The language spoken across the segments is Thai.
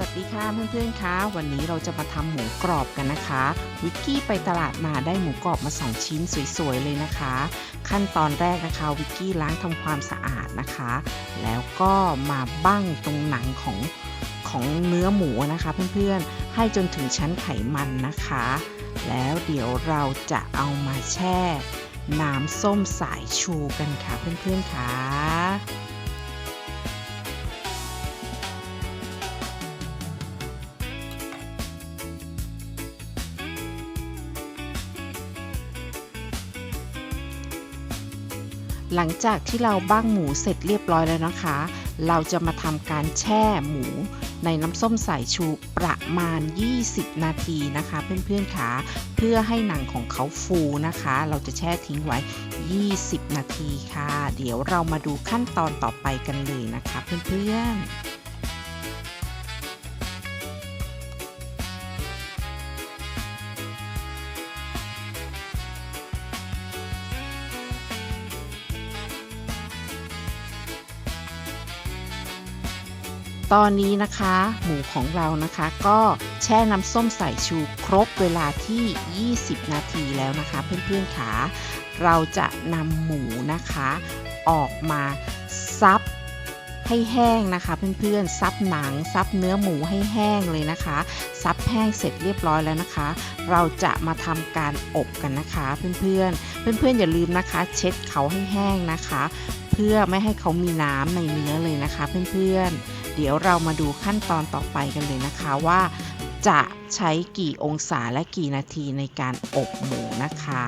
สวัสดีค่ะเพื่อนๆคะวันนี้เราจะมาทำหมูกรอบกันนะคะ วิกกี้ไปตลาดมาได้หมูกรอบมา 2 ชิ้นสวยๆเลยนะคะ ขั้นตอนแรกนะคะวิกกี้ล้างทำความสะอาดนะคะ แล้วก็มาบั้งตรงหนังของของเนื้อหมูนะคะเพื่อนๆให้จนถึงชั้นไขมันนะคะ แล้วเดี๋ยวเราจะเอามาแช่ น้ำส้มสายชูกันค่ะเพื่อนๆค่ะ หลังจากที่เราบ้างหมูเสร็จเรียบร้อยแล้วนะคะ เราจะมาทำการแช่หมูในน้ำส้มสายชูประมาณ 20 นาทีนะคะ เพื่อนๆค่ะเพื่อให้หนังของเขาฟูนะคะ เราจะแช่ทิ้งไว้ 20 นาทีค่ะ เดี๋ยวเรามาดูขั้นตอนต่อไปกันเลยนะคะ เพื่อนๆ ตอนนี้นะคะ หมูของเรานะคะก็แช่น้ำส้มสายชูครบเวลาที่ 20 นาทีแล้วนะคะ เพื่อนๆค่ะเราจะนำหมูนะคะ ออกมาซับให้แห้งนะคะเพื่อนๆซับหนังซับเนื้อหมูให้แห้งเลยนะคะซับแห้งเสร็จเรียบร้อยแล้วนะคะ เราจะมาทำการอบกันนะคะเพื่อนๆ เพื่อนๆอย่าลืมนะคะ เช็ดเขาให้แห้งนะคะ เพื่อไม่ให้เขามีน้ำในเนื้อเลยนะคะเพื่อนๆ เดี๋ยวเรามาดูขั้นตอนต่อไปกันเลยนะคะว่าจะใช้กี่องศาและกี่นาทีในการอบหมูนะคะ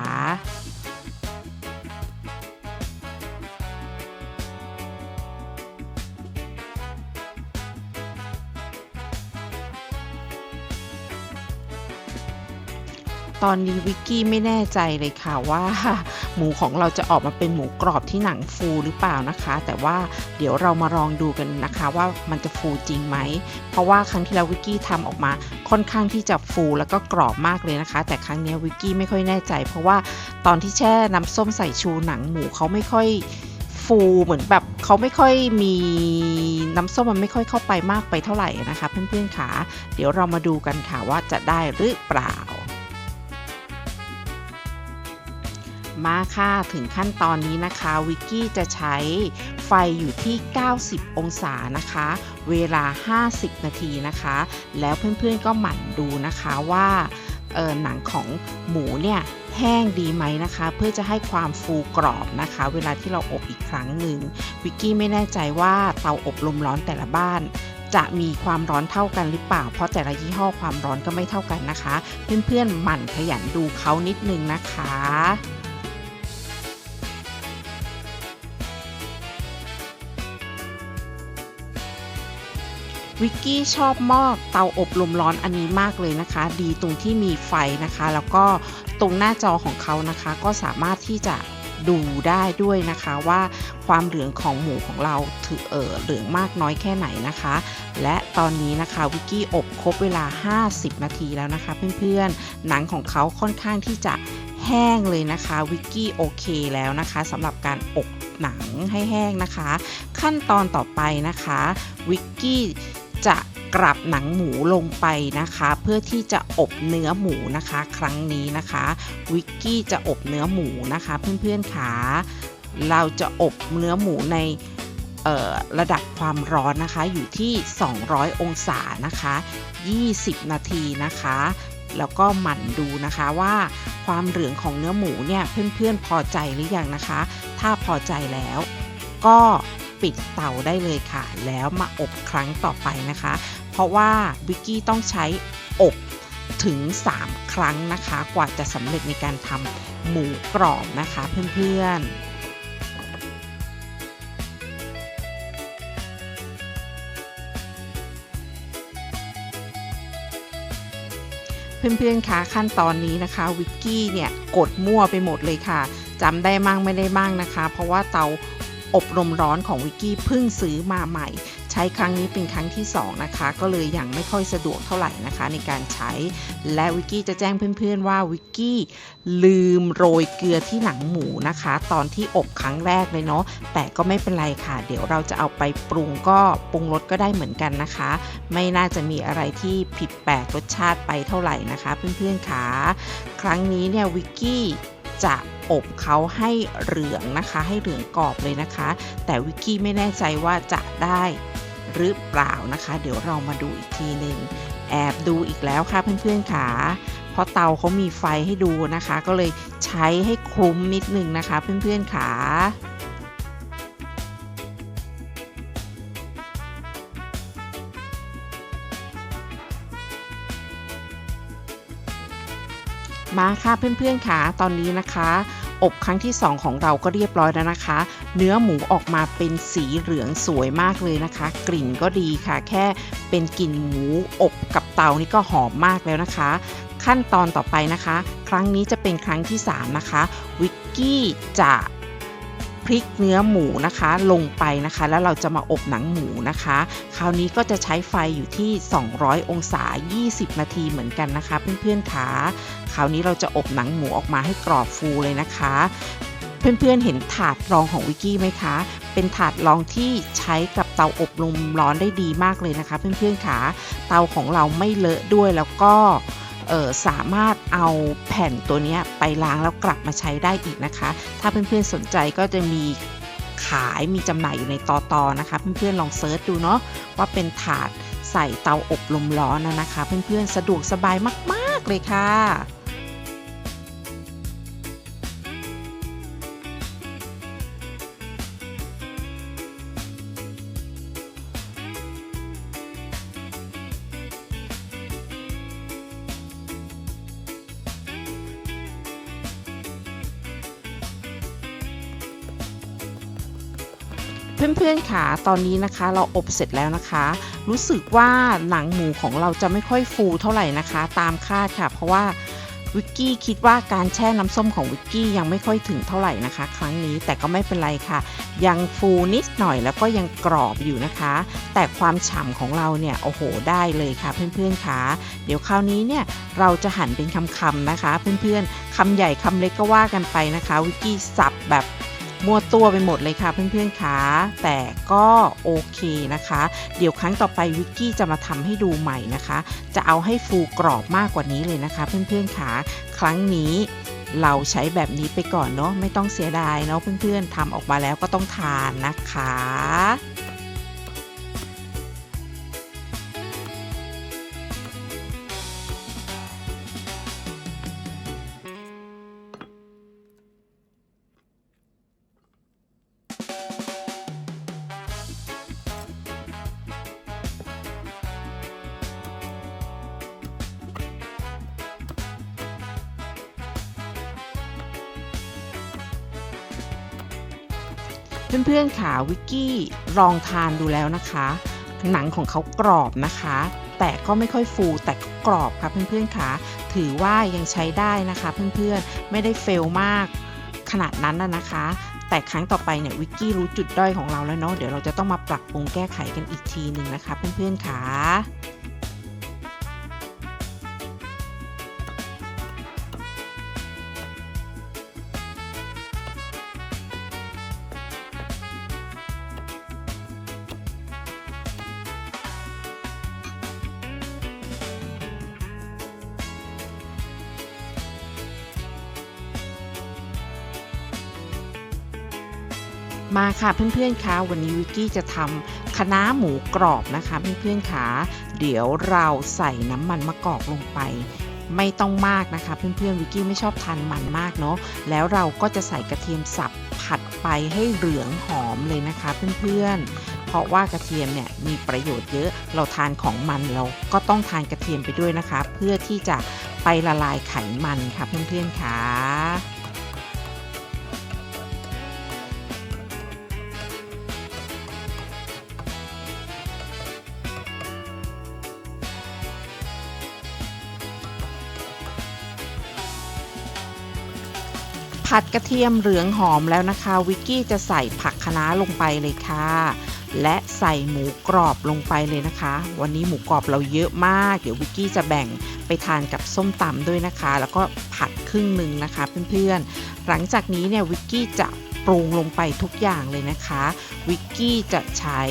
ตอนนี้วิกกี้ไม่แน่ใจเลยค่ะว่าหมูของเราจะออกมาเป็นหมูกรอบที่หนังฟูหรือเปล่านะคะ แต่ว่าเดี๋ยวเรามาลองดูกันนะคะว่ามันจะฟูจริงไหม เพราะว่าครั้งที่แล้ววิกกี้ทำออกมาค่อนข้างที่จะฟูแล้วก็กรอบมากเลยนะคะ แต่ครั้งนี้วิกกี้ไม่ค่อยแน่ใจ เพราะว่าตอนที่แช่น้ำส้มใส่ชูหนังหมูเขาไม่ค่อยฟูเหมือนแบบเขาไม่ค่อยมีน้ำส้มมันไม่ค่อยเข้าไปมากไปเท่าไหร่นะคะ เพื่อนๆค่ะ เดี๋ยวเรามาดูกันค่ะว่าจะได้หรือเปล่า มาค่ะ ถึงขั้นตอนนี้นะคะ วิกกี้จะใช้ไฟอยู่ที่ 90 องศานะคะ เวลา 50 นาทีนะคะ แล้วเพื่อนๆก็หมั่นดูนะคะว่าเออหนังของหมูเนี่ยแห้งดีไหมนะคะ เพื่อจะให้ความฟูกรอบนะคะ เวลาที่เราอบอีกครั้งหนึ่งวิกกี้ไม่แน่ใจว่าเตาอบลมร้อนแต่ละบ้าน จะมีความร้อนเท่ากันหรือเปล่า เพราะแต่ละยี่ห้อความร้อนก็ไม่เท่ากันนะคะ เพื่อนๆหมั่นขยันดูเขานิดนึงนะคะ วิกกี้ชอบหม้อเตาอบลมร้อนอันนี้มากเลยนะคะ ดีตรงที่มีไฟนะคะ แล้วก็ตรงหน้าจอของเขานะคะ ก็สามารถที่จะดูได้ด้วยนะคะว่าความเหลืองของหมูของเราถือเออเหลืองมากน้อยแค่ไหนนะคะ และตอนนี้นะคะวิกกี้อบครบเวลา 50 นาทีแล้วนะคะเพื่อนๆ หนังของเขาค่อนข้างที่จะแห้งเลยนะคะวิกกี้โอเคแล้วนะคะสำหรับการอบหนังให้แห้งนะคะ ขั้นตอนต่อไปนะคะวิกกี้ จะกลับหนังหมูลงไปนะคะ เพื่อที่จะอบเนื้อหมูนะคะ ครั้งนี้นะคะ วิกกี้จะอบเนื้อหมูนะคะ เพื่อนๆค่ะเราจะอบเนื้อหมูในระดับความร้อนนะคะอยู่ที่ 200 องศานะคะ 20 นาทีนะคะ แล้วก็หมั่นดูนะคะว่าความเหลืองของเนื้อหมูเนี่ยเพื่อนๆพอใจหรือยังนะคะ ถ้าพอใจแล้วก็ ปิดเตาได้เลยค่ะ แล้วมาอบครั้งต่อไปนะคะ เพราะว่าวิกกี้ต้องใช้อบถึง 3 ครั้งนะคะ กว่าจะสำเร็จในการทำหมูกรอบนะคะเพื่อนๆเพื่อนๆคะขั้นตอนนี้นะคะวิกกี้เนี่ยกดมั่วไปหมดเลยค่ะจำได้มั่งไม่ได้มั่งนะคะ เพราะว่าเตา อบลมร้อนของวิกกี้เพิ่งซื้อมาใหม่ ใช้ครั้งนี้เป็นครั้งที่ 2 นะคะ ก็เลยยังไม่ค่อยสะดวกเท่าไหร่นะคะ ในการใช้ และวิกกี้จะแจ้งเพื่อนๆว่าวิกกี้ลืมโรยเกลือที่หนังหมูนะคะ ตอนที่อบครั้งแรกเลยเนาะแต่ก็ไม่เป็นไรค่ะ เดี๋ยวเราจะเอาไปปรุงก็ปรุงรสก็ได้เหมือนกันนะคะ ไม่น่าจะมีอะไรที่ผิดแปลกรสชาติไปเท่าไหร่นะคะ เพื่อนๆค่ะครั้งนี้เนี่ยวิกกี้จะ อบเขาให้เหลืองนะคะ ให้เหลืองกรอบเลยนะคะ แต่วิกกี้ไม่แน่ใจว่าจะได้หรือเปล่านะคะ เดี๋ยวเรามาดูอีกทีหนึ่งแอบดูอีกแล้วค่ะเพื่อนๆค่ะเพราะเตาเขามีไฟให้ดูนะคะ ก็เลยใช้ให้คุ้มนิดนึงนะคะ เพื่อนๆค่ะมาค่ะเพื่อนๆค่ะตอนนี้นะคะ อบครั้งที่ 2 ของเราก็เรียบร้อยแล้วนะคะ เนื้อหมูออกมาเป็นสีเหลืองสวยมากเลยนะคะ กลิ่นก็ดีค่ะ แค่เป็นกลิ่นหมูอบกับเตานี่ก็หอมมากแล้วนะคะ ขั้นตอนต่อไปนะคะ ครั้งนี้จะเป็นครั้งที่ 3 นะคะ วิกกี้จะ พริกเนื้อหมูนะคะลงไปนะคะ แล้วเราจะมาอบหนังหมูนะคะ คราวนี้ก็จะใช้ไฟอยู่ที่ 200 องศา 20 นาทีเหมือนกันนะคะ เพื่อนๆค่ะคราวนี้เราจะอบหนังหมูออกมาให้กรอบฟูเลยนะคะ เพื่อนๆเห็นถาดรองของวิกกี้ไหมคะเป็นถาดรองที่ใช้กับเตาอบลมร้อนได้ดีมากเลยนะคะ เพื่อนๆค่ะเตาของเราไม่เลอะด้วยแล้วก็ สามารถเอาแผ่นตัวนี้ไปล้างแล้วกลับมาใช้ได้อีกนะคะ ถ้าเพื่อนๆสนใจก็จะมีขายมีจำหน่ายอยู่ในตอตอนะคะ เพื่อนๆลองเซิร์ชดูเนาะว่าเป็นถาดใส่เตาอบลมร้อนนะนะคะ เพื่อนๆสะดวกสบายมาก ๆเลยค่ะ เพื่อนๆค่ะ ตอนนี้นะคะเราอบเสร็จแล้วนะคะ รู้สึกว่าหนังหมูของเราจะไม่ค่อยฟูเท่าไหร่นะคะ ตามคาดค่ะ เพราะว่าวิกกี้คิดว่าการแช่น้ำส้มของวิกกี้ยังไม่ค่อยถึงเท่าไหร่นะคะ ครั้งนี้แต่ก็ไม่เป็นไรค่ะ ยังฟูนิดหน่อยแล้วก็ยังกรอบอยู่นะคะ แต่ความฉ่ำของเราเนี่ยโอ้โหได้เลยค่ะ เพื่อนๆค่ะเดี๋ยวคราวนี้เนี่ยเราจะหั่นเป็นคำๆนะคะ เพื่อนๆคำใหญ่คำเล็กก็ว่ากันไปนะคะ วิกกี้สับแบบ มั่วตัวไปหมดเลยค่ะเพื่อนๆคะแต่ก็โอเคนะคะ เดี๋ยวครั้งต่อไปวิกกี้จะมาทำให้ดูใหม่นะคะ จะเอาให้ฟูกรอบมากกว่านี้เลยนะคะ เพื่อนๆคะครั้งนี้เราใช้แบบนี้ไปก่อนเนาะไม่ต้องเสียดายเนาะเพื่อนๆทำออกมาแล้วก็ต้องทานนะคะ อนๆค่ะวิกกี้ลองทานดูแล้วนะคะ หนังของเขากรอบนะคะ แต่ก็ไม่ค่อยฟูแต่กรอบค่ะเพื่อนๆค่ะ ถือว่ายังใช้ได้นะคะ เพื่อนๆไม่ได้เฟลมากขนาดนั้นนะนะคะ แต่ครั้งต่อไปเนี่ยวิกกี้รู้จุดด้อยของเราแล้วเนาะเดี๋ยวเราจะต้องมาปรับปรุงแก้ไขกันอีกทีหนึ่งนะคะ เพื่อนๆค่ะ มาค่ะเพื่อนๆคะวันนี้วิกกี้จะทำคะน้าหมูกรอบนะคะเพื่อนๆคะเดี๋ยวเราใส่น้ำมันมะกอกลงไป ไม่ต้องมากนะคะ เพื่อนๆวิกกี้ไม่ชอบทานมันมากเนาะแล้วเราก็จะใส่กระเทียมสับผัดไปให้เหลืองหอมเลยนะคะ เพื่อนๆ เพราะว่ากระเทียมเนี่ยมีประโยชน์เยอะเราทานของมันเราก็ต้องทานกระเทียมไปด้วยนะคะ เพื่อที่จะไปละลายไขมันค่ะเพื่อนๆค่ะ ผัดกระเทียมเหลืองหอมแล้วนะคะ วิกกี้จะใส่ผักคะน้าลงไปเลยค่ะ และใส่หมูกรอบลงไปเลยนะคะ วันนี้หมูกรอบเราเยอะมาก เดี๋ยววิกกี้จะแบ่งไปทานกับส้มตำด้วยนะคะ แล้วก็ผัดครึ่งหนึ่งนะคะเพื่อนๆ หลังจากนี้เนี่ยวิกกี้จะปรุงลงไปทุกอย่างเลยนะคะ วิกกี้จะใช้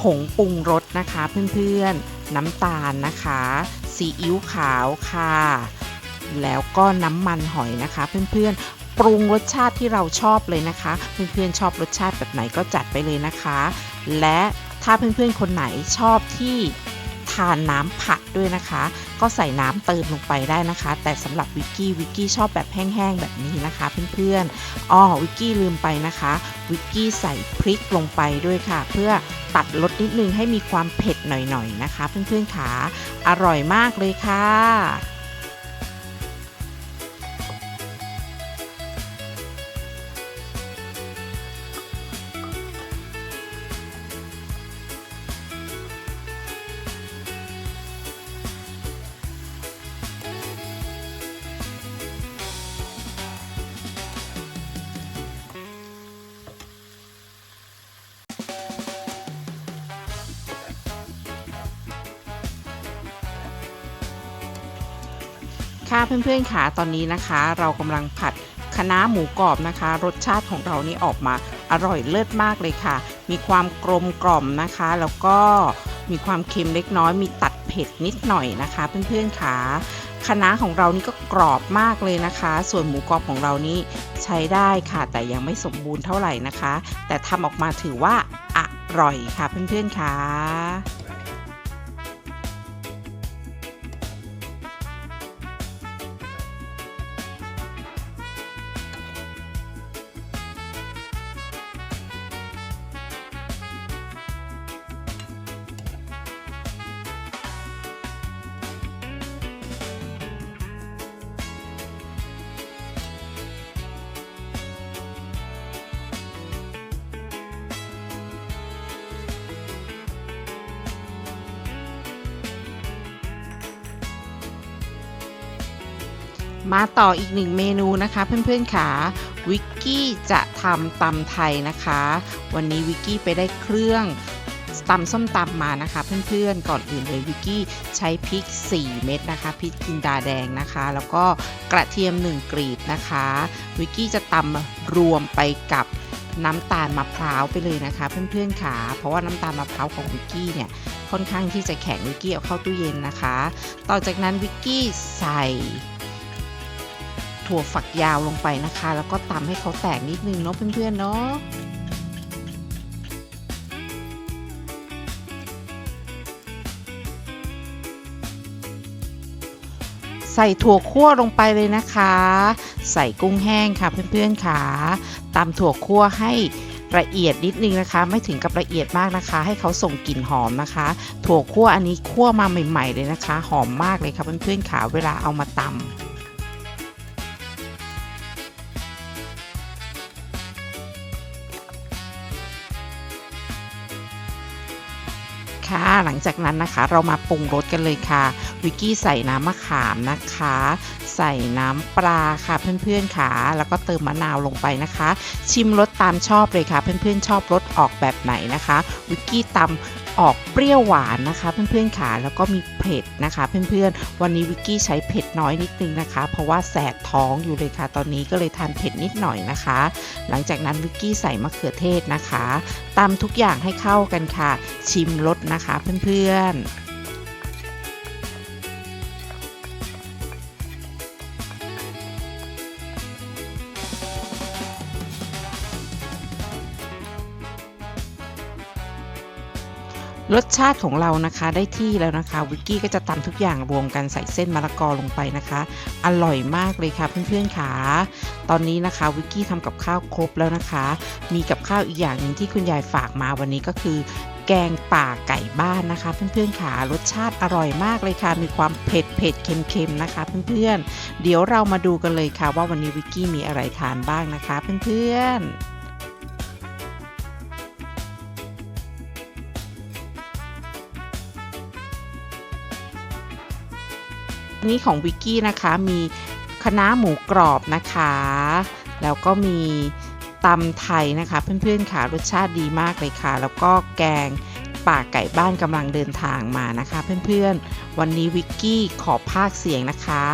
ผงปรุงรสนะคะเพื่อนๆ น้ำตาลนะคะซีอิ๊วขาวค่ะแล้วก็น้ำมันหอยนะคะเพื่อนๆ ปรุงรสชาติที่เราชอบเลยนะคะ เพื่อนๆชอบรสชาติแบบไหนก็จัดไปเลยนะคะ และถ้าเพื่อนๆคนไหนชอบที่ทานน้ำผัดด้วยนะคะ ก็ใส่น้ำเติมลงไปได้นะคะ แต่สำหรับวิกกี้วิกกี้ชอบแบบแห้งๆแบบนี้นะคะ เพื่อนๆอ๋อวิกกี้ลืมไปนะคะวิกกี้ใส่พริกลงไปด้วยค่ะ เพื่อตัดรสนิดนึงให้มีความเผ็ดหน่อยๆนะคะ เพื่อนๆขาอร่อยมากเลยค่ะ ค่ะเพื่อนๆค่ะตอนนี้นะคะ เรากำลังผัดคะน้าหมูกรอบนะคะ รสชาติของเรานี่ออกมาอร่อยเลิศมากเลยค่ะ มีความกลมกล่อมนะคะ แล้วก็มีความเค็มเล็กน้อย มีตัดเผ็ดนิดหน่อยนะคะ เพื่อนๆค่ะคะน้าของเรานี่ก็กรอบมากเลยนะคะ ส่วนหมูกรอบของเรานี่ใช้ได้ค่ะ แต่ยังไม่สมบูรณ์เท่าไหร่นะคะ แต่ทำออกมาถือว่าอร่อยค่ะเพื่อนๆค่ะ มาต่ออีกหนึ่งเมนูนะคะเพื่อนๆค่ะวิกกี้จะทำตำไทยนะคะ วันนี้วิกกี้ไปได้เครื่องตำส้มตำมานะคะ เพื่อนๆก่อนอื่นเลยวิกกี้ใช้พริก 4 เม็ดนะคะพริกจินดาแดงนะคะ แล้วก็กระเทียม 1 กรีบนะคะวิกกี้จะตำรวมไปกับน้ำตาลมะพร้าวไปเลยนะคะ เพื่อนๆค่ะเพราะว่าน้ำตาลมะพร้าวของวิกกี้เนี่ยค่อนข้างที่จะแข็งวิกกี้เอาเข้าตู้เย็นนะคะ ต่อจากนั้นวิกกี้ใส่ ถั่วฝักยาวลงไปนะคะ แล้วก็ตำให้เขาแตกนิดนึงเนาะเพื่อนๆเนาะใส่ถั่วคั่วลงไปเลยนะคะ ใส่กุ้งแห้งค่ะเพื่อนๆค่ะตำถั่วคั่วให้ละเอียดนิดนึงนะคะ ไม่ถึงกับละเอียดมากนะคะ ให้เขาส่งกลิ่นหอมนะคะ ถั่วคั่วอันนี้คั่วมาใหม่ ๆ เลยนะคะ หอมมากเลยค่ะเพื่อนๆค่ะเวลาเอามาตำ หลังจากนั้นนะคะ เรามาปรุงรสกันเลยค่ะ วิกกี้ใส่น้ำมะขามนะคะ ใส่น้ำปลาค่ะเพื่อนๆค่ะ แล้วก็เติมมะนาวลงไปนะคะ ชิมรสตามชอบเลยค่ะ เพื่อนๆชอบรสออกแบบไหนนะคะ วิกกี้ตำ ออกเปรี้ยวหวานนะคะ เพื่อนๆค่ะแล้วก็มีเผ็ดนะคะ เพื่อนๆ วันนี้วิกกี้ใช้เผ็ดน้อยนิดนึงนะคะ เพราะว่าแสบท้องอยู่เลยค่ะ ตอนนี้ก็เลยทานเผ็ดนิดหน่อยนะคะ หลังจากนั้นวิกกี้ใส่มะเขือเทศนะคะตำทุกอย่างให้เข้ากันค่ะ ชิมรสนะคะเพื่อนๆ รสชาติของเรานะคะได้ที่แล้วนะคะวิกกี้ก็จะตำทุกอย่างรวมกันใส่เส้นมะละกอลงไปนะคะ อร่อยมากเลยค่ะเพื่อนๆค่ะตอนนี้นะคะวิกกี้ทำกับข้าวครบแล้วนะคะ มีกับข้าวอีกอย่างหนึ่งที่คุณยายฝากมาวันนี้ก็คือ แกงป่าไก่บ้านนะคะ เพื่อนๆค่ะรสชาติอร่อยมากเลยค่ะ มีความเผ็ดเผ็ดเค็มๆนะคะ เพื่อนๆเดี๋ยวเรามาดูกันเลยค่ะ ว่าวันนี้วิกกี้มีอะไรทานบ้างนะคะ เพื่อนๆ นี้ของวิกกี้นะคะมีคณะหมูกรอบนะคะ แล้วก็มีตำไทยนะคะ เพื่อนๆค่ะรสชาติดีมากเลยค่ะ แล้วก็แกงป่าไก่บ้านกำลังเดินทางมานะคะ เพื่อนๆ วันนี้วิกกี้ขอภาคเสียงนะคะ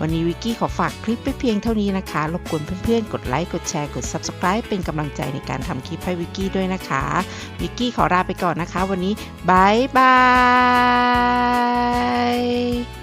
วันนี้วิกกี้ขอฝากคลิปไปเพียงเท่านี้นะคะรบกวนเพื่อนๆ กดไลค์กดแชร์กด Subscribe เป็นกำลังใจในการทำคลิปให้วิกกี้ด้วยนะคะวิกกี้ขอลาไปก่อนนะคะ วันนี้บายบาย